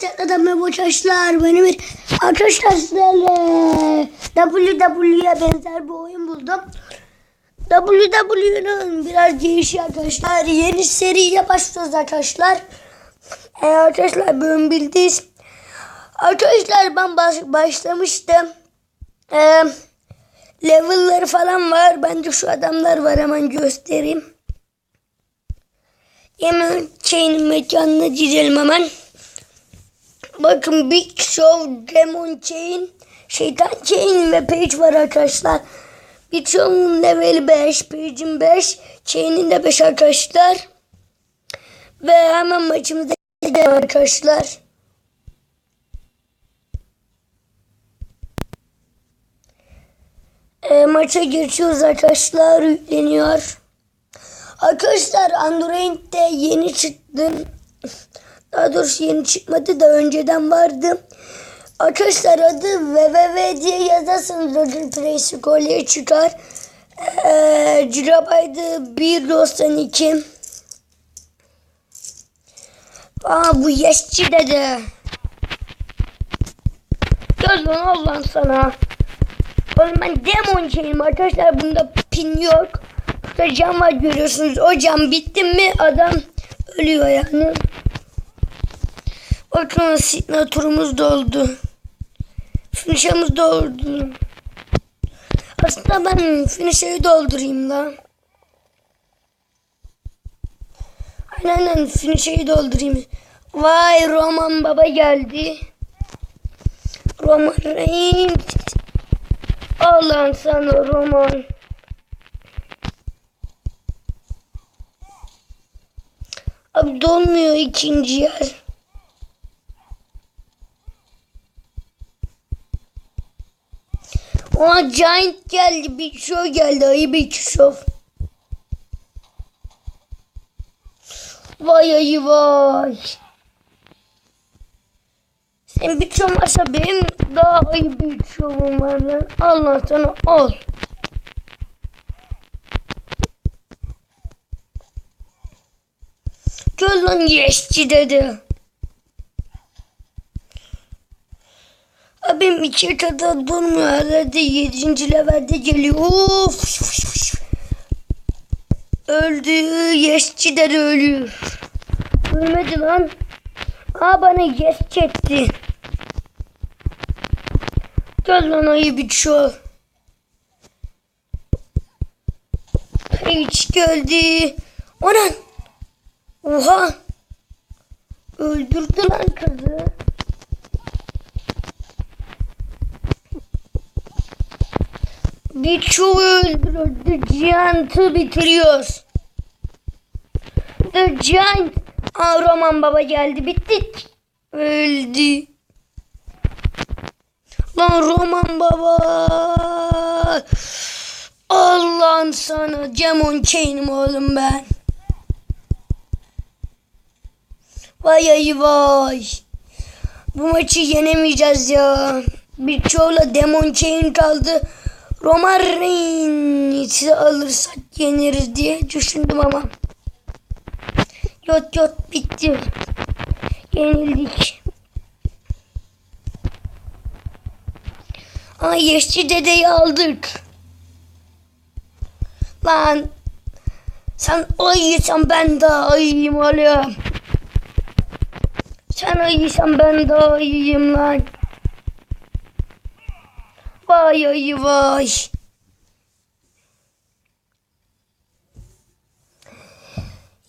Tekrardan merhaba arkadaşlar. Benim bir arkadaşlar sizlerle WWE'ye benzer bir oyun buldum. WWE'nin biraz değişik arkadaşlar. Yeni seriye başlıyoruz arkadaşlar. Ee, arkadaşlar bölüm bildiğiniz. Arkadaşlar ben baş, başlamıştım. Ee, level'ları falan var. Bence şu adamlar var hemen göstereyim. Hemen chain mekanına gidelim hemen. Bakın Big Show, Demon Chain, Şeytan Chain ve Page var arkadaşlar. Big Show'un leveli 5, Page'in 5, Chain'in de 5 arkadaşlar. Ve hemen maçımıza gidelim arkadaşlar. E, maça geçiyoruz arkadaşlar. Yükleniyor. Arkadaşlar Android'de yeni çıktı. Daha doğrusu yeni çıkmadı da önceden vardı. Arkadaşlar adı www diye yazarsanız Roger Play Score'ye çıkar. Ee, Gigabyte'ı 1.92 Aa bu yaşçı dedi. Göz lan Allah'ım sana. Oğlum ben demon şeyim arkadaşlar bunda pin yok. Burada cam var görüyorsunuz. O cam bitti mi adam ölüyor yani. Bakın signaturumuz doldu. Finish'imiz doldu. Aslında ben finish'ı doldurayım da. Aynen aynen finish'ı doldurayım. Vay Roman baba geldi. Roman Reigns. Allah'ın sana Roman. Abi dolmuyor ikinci yer. Giant geldi, Big Show geldi, ayı Big Show. Vay ayı vay. Sen Big Show varsa benim daha ayı Big Show'um var lan. Allah sana al. Gel lan yeşçi dedi. Abim iki kadar durmuyor. Herhalde yedinci levelde geliyor. Of. Öldü. Yeşçi de ölüyor. Ölmedi lan. Aa bana yes çekti. Gel lan ayı bir şu. Hiç geldi. Onan. Oha. Öldürdü lan kızı. Birçoğu öldürüldü. Giant'ı bitiriyoruz. The Giant. Aa Roman baba geldi. Bittik. Öldü. Lan Roman baba. Allah'ın sana. Demon Chain'im oğlum ben. Vay ay vay. Bu maçı yenemeyeceğiz ya. Birçoğuyla Demon Chain kaldı. Roman Reigns'i alırsak yeniriz diye düşündüm ama. Yok yok bitti. Yenildik. Ama Yeşçi dedeyi aldık. Lan sen ayıysan ben daha ayıyım oğlum. Sen ayıysan ben daha iyiyim lan. Vay ay vay.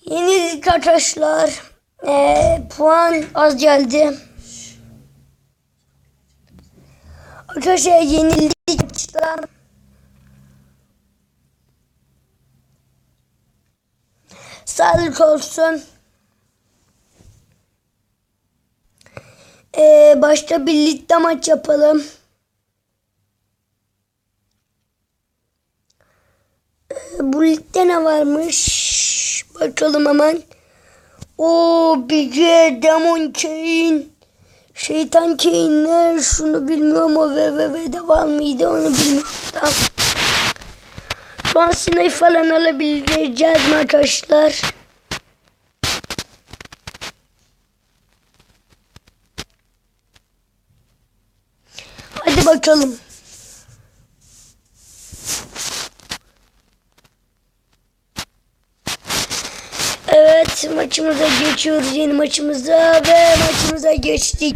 Yenildik arkadaşlar. Ee, puan az geldi. Arkadaşlar yenildik arkadaşlar. Sağlık olsun. Ee, başta birlikte maç yapalım. Ee, bu ligde ne varmış? Bakalım hemen. O Bige Demon Kane. Şeytan Kane ne? Şunu bilmiyorum o VVV'de var mıydı onu bilmiyorum. Tamam. Şu an falan alabileceğiz mi arkadaşlar? Hadi bakalım. Evet maçımıza geçiyoruz yeni maçımıza ve maçımıza geçtik.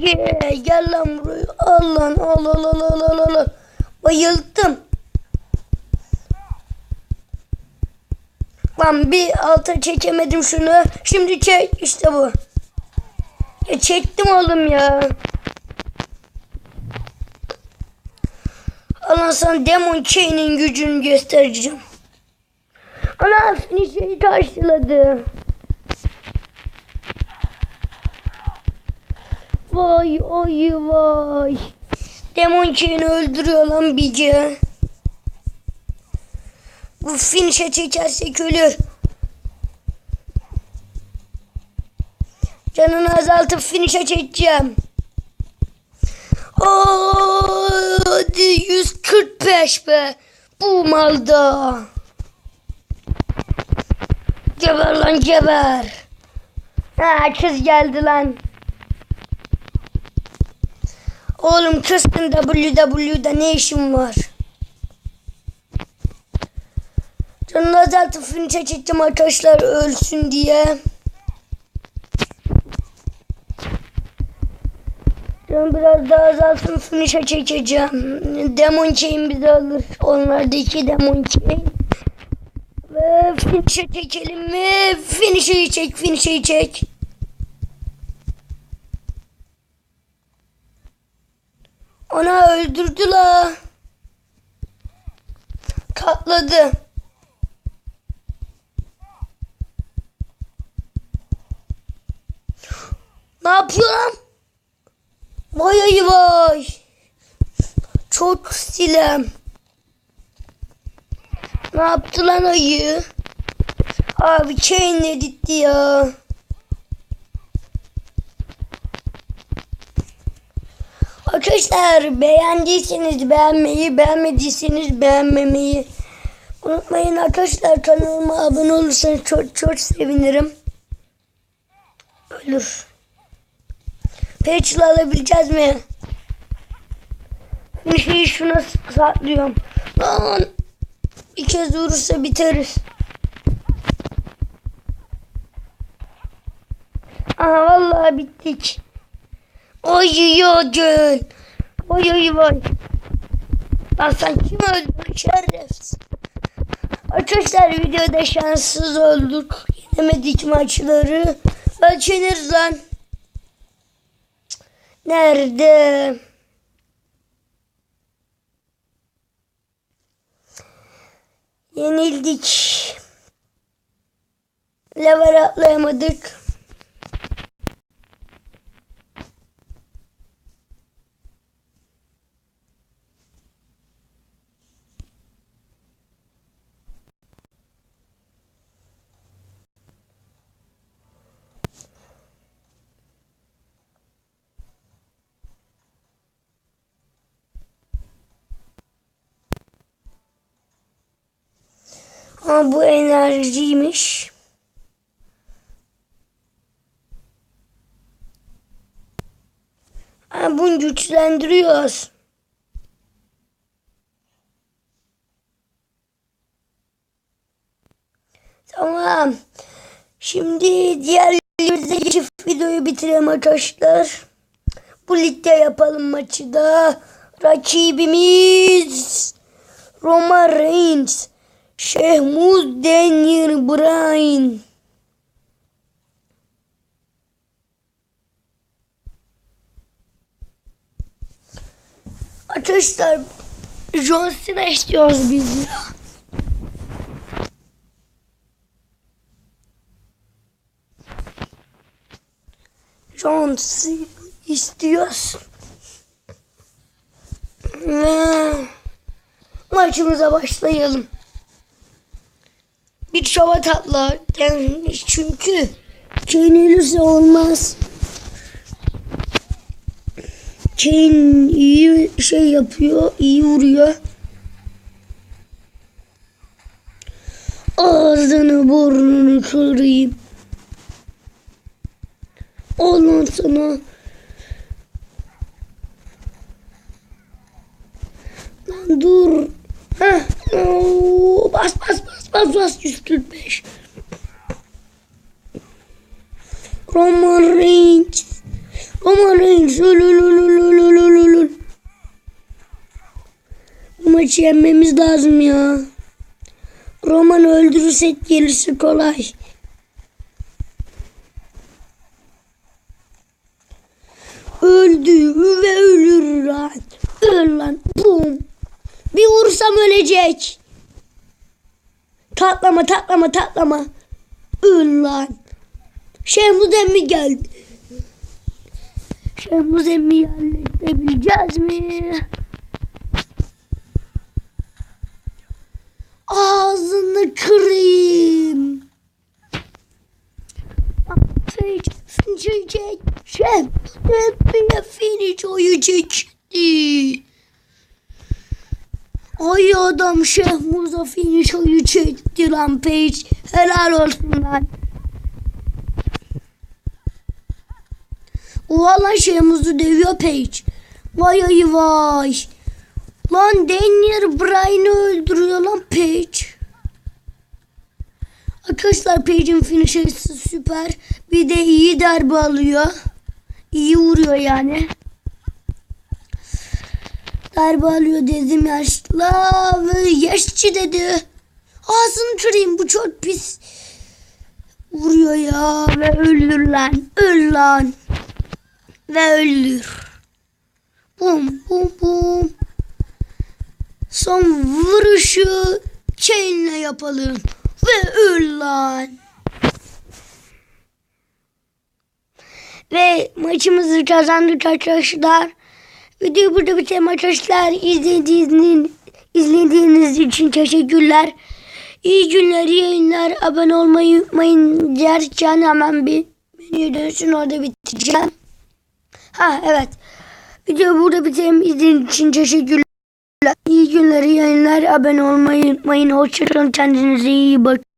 Yeah, gel lan buraya. Al lan al al al al al al. Bayıldım. Lan bir alta çekemedim şunu. Şimdi çek işte bu. Ya çektim oğlum ya. Allah sana Demon Chain'in gücünü göstereceğim. Ana finişeyi karşıladı. Vay ay vay. Demon Chain'i öldürüyor lan Bici. Bu finişe çekersek ölür. Canını azaltıp finişe çekeceğim. Hadi 145 be. Bu malda. Geber lan geber. Ha kız geldi lan. Oğlum kızın WW'da ne işin var? Canını azaltıp finişe çekeceğim arkadaşlar ölsün diye. Canım biraz daha azalsın finish'e çekeceğim. Demon Chain bizi alır. Onlar da iki Demon Chain. Ve finish'e çekelim mi? Finish'i çek, finish'i çek. Ona öldürdü la. Katladı. Ne yapıyor lan? Vay ay vay. Çok silem. Ne yaptı lan ayı? Abi chain editti ya. Arkadaşlar beğendiyseniz beğenmeyi, beğenmediyseniz beğenmemeyi unutmayın arkadaşlar. Kanalıma abone olursanız çok çok sevinirim. Ölür. Patch'la alabileceğiz mi? Bir şeyi şuna saklıyorum. Lan bir kez vurursa biteriz. Aha vallahi bittik. Oy yodun. Oy oy vay. Lan sen kim öldürdün şerefsiz. Arkadaşlar videoda şanssız olduk. Yenemedik maçları. Ölçeniriz lan. Nerede? Yenildik. Lever atlayamadık. Ama bu enerjiymiş. Ha, bunu güçlendiriyoruz. Tamam. Şimdi diğerlerimize geçip videoyu bitirelim arkadaşlar. Bu ligde yapalım maçı da. Rakibimiz Roma Reigns. Şehmuz Daniel Bryan. Arkadaşlar John Cena istiyoruz biz ya. John Cena istiyoruz. Ve maçımıza başlayalım şova tatlar denmiş çünkü Kane ölürse olmaz. Kane iyi şey yapıyor, iyi vuruyor. Ağzını burnunu kırayım. Ondan sonra Lan dur. Plus 145. Roman Reigns. Roman Reigns. Ül, ül, ül, ül, ül, ül, ül, ül. Bu maçı yenmemiz lazım ya. Roman öldürürsek gerisi kolay. Öldü ve ölür lan. Öl lan. Bum. Bir vursam ölecek. Tatlama tatlama tatlama. Öl lan. Şehmuz emmi geldi. Şehmuz emmi halledebileceğiz mi? Ağzını kırayım. Finish, Şehmuz emmiye finish oyu çekti. Ay adam Şehmuz'a finish oyu çekti lan Page. Helal olsun lan. Valla Şehmuz'u dövüyor Page. Vay ay vay. Lan Daniel Bryan'ı öldürüyor lan Page. Arkadaşlar Page'in finish'i süper. Bir de iyi darbe alıyor. İyi vuruyor yani. Darbe alıyor dedim yaşlı ve yaşçı dedi. Ağzını kırayım bu çok pis. Vuruyor ya ve ölür lan. Öl lan. Ve ölür. Bum bum bum. Son vuruşu chain'le yapalım. Ve öl lan. Ve maçımızı kazandık arkadaşlar. Videoyu burada bitirelim arkadaşlar. İzlediğiniz, izlediğiniz için teşekkürler. İyi günler, iyi yayınlar. Abone olmayı unutmayın derken hemen bir menüye dönsün orada bitireceğim. Ha evet. Videoyu burada bitirelim. İzlediğiniz için teşekkürler. İyi günler, iyi yayınlar. Abone olmayı unutmayın. Hoşçakalın. Kendinize iyi bakın.